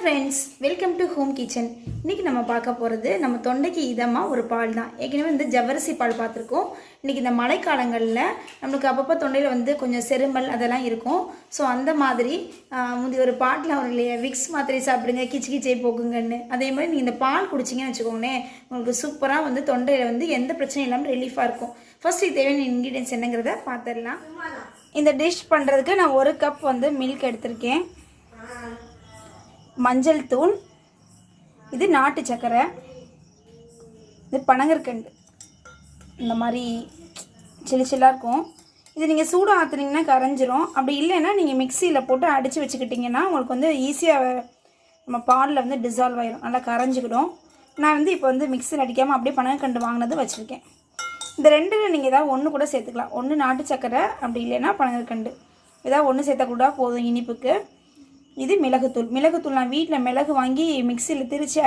Friends welcome to home kitchen இன்றைக்கி நம்ம பார்க்க போகிறது நம்ம தொண்டைக்கு இதமாக ஒரு பால் தான். ஏற்கனவே வந்து ஜவ்வரிசி பால் பார்த்துருக்கோம். இன்றைக்கி இந்த மழைக்காலங்களில் நம்மளுக்கு அப்பப்போ தொண்டையில் வந்து கொஞ்சம் செருமல் அதெல்லாம் இருக்கும். ஸோ அந்த மாதிரி ஆஹ், முந்தி ஒரு பாட்டில் வரும் இல்லையா? விக்ஸ் மாத்திரை சாப்பிடுங்க கிச்சு கிச்சை போக்குங்கன்னு அதே மாதிரி நீங்கள் இந்த பால் குடிச்சிங்கன்னு வச்சுக்கோங்களேன் உங்களுக்கு சூப்பராக வந்து தொண்டையில் வந்து எந்த பிரச்சனையும் இல்லாமல் ரிலீஃபாக இருக்கும். ஃபர்ஸ்ட் இது தேவையான இன்க்ரீடியன்ஸ் என்னங்கிறத பார்த்துடலாம். இந்த டிஷ் பண்ணுறதுக்கு நான் ஒரு கப் வந்து மில்க் எடுத்திருக்கேன். மஞ்சள் தூள் இது நாட்டு சர்க்கரை இது பனங்கற்கண்டு. இந்த மாதிரி சில்லு சில்லாக இருக்கும். இது நீங்கள் சூடு ஆற்றுனீங்கன்னா கரைஞ்சிரும். அப்படி இல்லைன்னா நீங்கள் மிக்சியில் போட்டு அடித்து வச்சுக்கிட்டிங்கன்னா உங்களுக்கு வந்து ஈஸியாக நம்ம பாலில் வந்து டிசால்வ் ஆயிரும். நல்லா கரைஞ்சிக்கிடும். நான் வந்து இப்போ வந்து மிக்சியில் அடிக்காமல் அப்படியே பனங்கற்கண்டு வாங்கினது வச்சுருக்கேன். இந்த ரெண்டில் நீங்கள் ஏதாவது ஒன்று கூட சேர்த்துக்கலாம். ஒன்று நாட்டு சக்கரை அப்படி இல்லைன்னா பனங்கற்கண்டு. ஏதாவது ஒன்று சேர்த்தா கூட போதும் இனிப்புக்கு. இது மிளகுத்தூள். மிளகுத்தூள் நான் வீட்டில் மிளகு வாங்கி மிக்சியில் திரிச்சு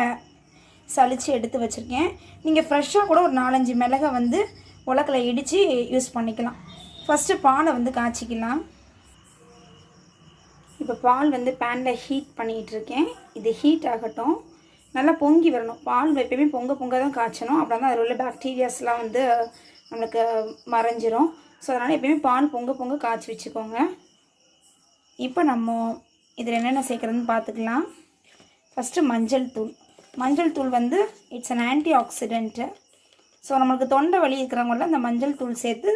சளிச்சு எடுத்து வச்சுருக்கேன். நீங்கள் ஃப்ரெஷ்ஷாக கூட ஒரு நாலஞ்சு மிளகை வந்து உலக்கில் இடித்து யூஸ் பண்ணிக்கலாம். ஃபஸ்ட்டு பாலை வந்து காய்ச்சிக்கலாம். இப்போ பால் வந்து பேனில் ஹீட் பண்ணிகிட்டு இருக்கேன். இது ஹீட் ஆகட்டும். நல்லா பொங்கி வரணும். பால் எப்பயுமே பொங்க பொங்க தான் காய்ச்சணும். அப்படின்னா அதில் உள்ள பாக்டீரியாஸ்லாம் வந்து நம்மளுக்கு மறைஞ்சிரும். ஸோ அதனால் எப்பயுமே பால் பொங்க பொங்க காய்ச்சி வச்சுக்கோங்க. இப்போ நம்ம இதில் என்னென்ன சேர்க்குறதுன்னு பார்த்துக்கலாம். ஃபஸ்ட்டு மஞ்சள் தூள். மஞ்சள் தூள் வந்து it's an antioxidant so நம்மளுக்கு தொண்டை வலி இருக்கிறவங்கள அந்த மஞ்சள் தூள் சேர்த்து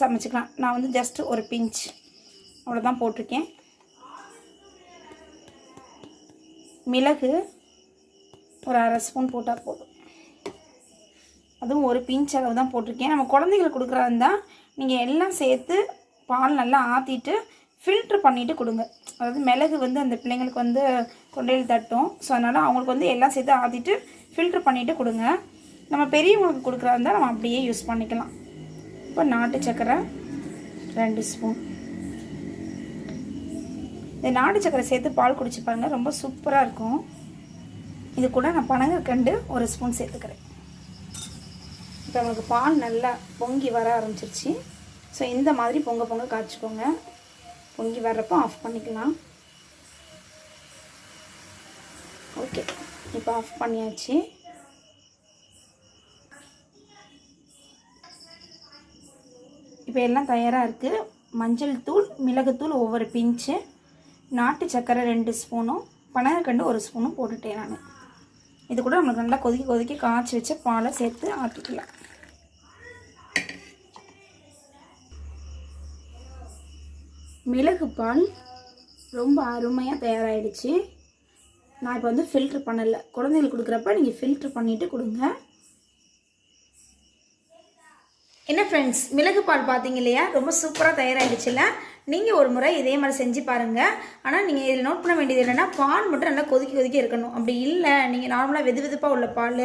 சமைச்சிக்கலாம். நான் வந்து ஜஸ்ட் ஒரு பிஞ்ச் அவ்வளோதான் போட்டிருக்கேன். மிளகு ஒரு அரை ஸ்பூன் போட்டால் போதும். அதுவும் ஒரு பிஞ்ச் அளவு தான் போட்டிருக்கேன். நம்ம குழந்தைங்களுக்கு கொடுக்குறதா இருந்தால் நீங்கள் எல்லாம் சேர்த்து பால் நல்லா ஆற்றிட்டு ஃபில்ட்ரு பண்ணிவிட்டு கொடுங்க. அதாவது மிளகு வந்து அந்த பிள்ளைங்களுக்கு வந்து தொண்டையில் தட்டும். ஸோ அதனால் அவங்களுக்கு வந்து எல்லாம் சேர்த்து ஆற்றிட்டு ஃபில்ட்ரு பண்ணிவிட்டு கொடுங்க. நம்ம பெரியவங்களுக்கு கொடுக்குறதா இருந்தால் நம்ம அப்படியே யூஸ் பண்ணிக்கலாம். இப்போ நாட்டு சக்கரை ரெண்டு ஸ்பூன் இந்த நாட்டு சக்கரை சேர்த்து பால் குடிச்சு பாருங்கள் ரொம்ப சூப்பராக இருக்கும். இது கூட நான் பனங்கற்கண்டு ஒரு ஸ்பூன் சேர்த்துக்கிறேன். இப்போ உங்களுக்கு பால் நல்லா பொங்கி வர ஆரம்பிச்சிருச்சு. ஸோ இந்த மாதிரி பொங்க பொங்க காய்ச்சிக்கோங்க. பொங்கி வர்றப்போ ஆஃப் பண்ணிக்கலாம். ஓகே இப்போ ஆஃப் பண்ணியாச்சு. இப்போ எல்லாம் தயாராக இருக்குது மஞ்சள் தூள் மிளகுத்தூள் ஒவ்வொரு பிஞ்சு நாட்டு சர்க்கரை ரெண்டு ஸ்பூனும் பனகக்கண்டு ஒரு ஸ்பூனும் போட்டுட்டேன் நான். இது கூட நம்மளுக்கு நல்லா கொதிக்க கொதிக்க காய்ச்சி வச்ச பாலை சேர்த்து ஆட்டிக்கலாம். மிளகு பால் ரொம்ப அருமையாக தயாராகிடுச்சு நான் இப்போ வந்து ஃபில்ட்ரு பண்ணலை. குழந்தைங்களுக்கு கொடுக்குறப்ப நீங்கள் ஃபில்ட்ரு பண்ணிவிட்டு கொடுங்க. என்ன ஃப்ரெண்ட்ஸ் மிளகு பால் பார்த்தீங்க இல்லையா? ரொம்ப சூப்பராக தயாராகிடுச்சுல்ல நீங்கள் ஒரு முறை இதே மாதிரி செஞ்சு பாருங்கள் ஆனால் நீங்கள் இதில் நோட் பண்ண வேண்டியது என்னென்னா பால் மட்டும் நல்லா கொதிக்க கொதிக்க இருக்கணும். அப்படி இல்லை நீங்கள் நார்மலாக வெது வெதுப்பாக உள்ள பால்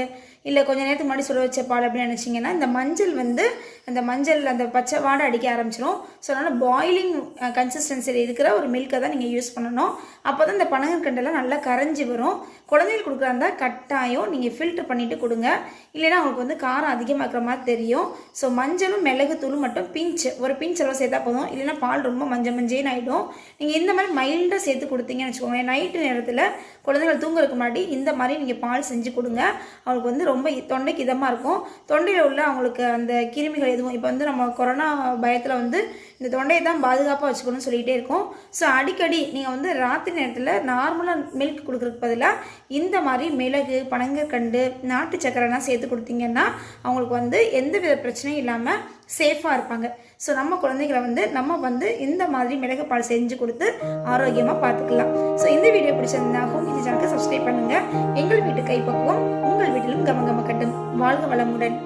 இல்லை கொஞ்சம் நேரத்துக்கு முன்னாடி சுட வச்ச பால் அப்படின்னு நினச்சிங்கன்னா இந்த மஞ்சள் வந்து அந்த மஞ்சள் அந்த பச்சை வாடை அடிக்க ஆரம்பிச்சிடும் ஸோ அதனால் பாயிலிங் கன்சிஸ்டன்சியில் இருக்கிற ஒரு மில்கை தான் நீங்கள் யூஸ் பண்ணணும். அப்போ தான் இந்த பனங்கற்கண்டெல்லாம் நல்லா கரைஞ்சி வரும். குழந்தைகளுக்கு கொடுக்குறா இருந்தால் கட்டாயம் நீங்கள் ஃபில்டர் பண்ணிவிட்டு கொடுங்க. இல்லைன்னா அவங்களுக்கு வந்து காரம் அதிகமாக இருக்கிற மாதிரி தெரியும். ஸோ மஞ்சளும் மிளகு தூளும் மட்டும் பிஞ்சு ஒரு பிஞ்ச் அளவு சேர்த்தா போதும். இல்லைன்னா பால் ரொம்ப மஞ்சள் மஞ்சேன்னு ஆகிடும் நீங்கள் இந்த மாதிரி மைல்டாக சேர்த்து கொடுத்தீங்கன்னு வச்சுக்கோங்க. நைட்டு நேரத்தில் குழந்தைகள் தூங்குறதுக்கு முன்னாடி இந்த மாதிரி நீங்கள் பால் செஞ்சு கொடுங்க. அவங்களுக்கு வந்து ரொம்ப தொண்டைக்கு இதமாக இருக்கும். தொண்டையில் உள்ள அவங்களுக்கு அந்த கிருமிகள் எதுவும் இப்போ வந்து நம்ம கொரோனா பயத்தில் வந்து இந்த தொண்டையை தான் பாதுகாப்பாக வச்சுக்கணும்னு சொல்லிகிட்டே இருக்கோம். ஸோ அடிக்கடி நீங்கள் வந்து ராத்திரி நேரத்தில் நார்மலாக மில்க் கொடுக்குறதுக்கு பதிலாக இந்த மாதிரி மிளகு பனங்கற்கண்டு நாட்டு சக்கரைலாம் சேர்த்து கொடுத்தீங்கன்னா அவங்களுக்கு வந்து எந்த வித பிரச்சனையும் இல்லாமல் சேஃபாக இருப்பாங்க. ஸோ நம்ம குழந்தைகளை வந்து நம்ம வந்து இந்த மாதிரி மிளகு பால் செஞ்சு கொடுத்து ஆரோக்கியமாக பார்த்துக்கலாம். ஸோ இந்த வீடியோ பிடிச்சிருந்தா ஹோம் சேனலுக்கு சப்ஸ்கிரைப் பண்ணுங்கள் எங்கள் வீட்டு கைப்பக்குவம் உங்கள் வீட்டிலும் கவங்கம கட்டும் வாழ்க வளமுடன்.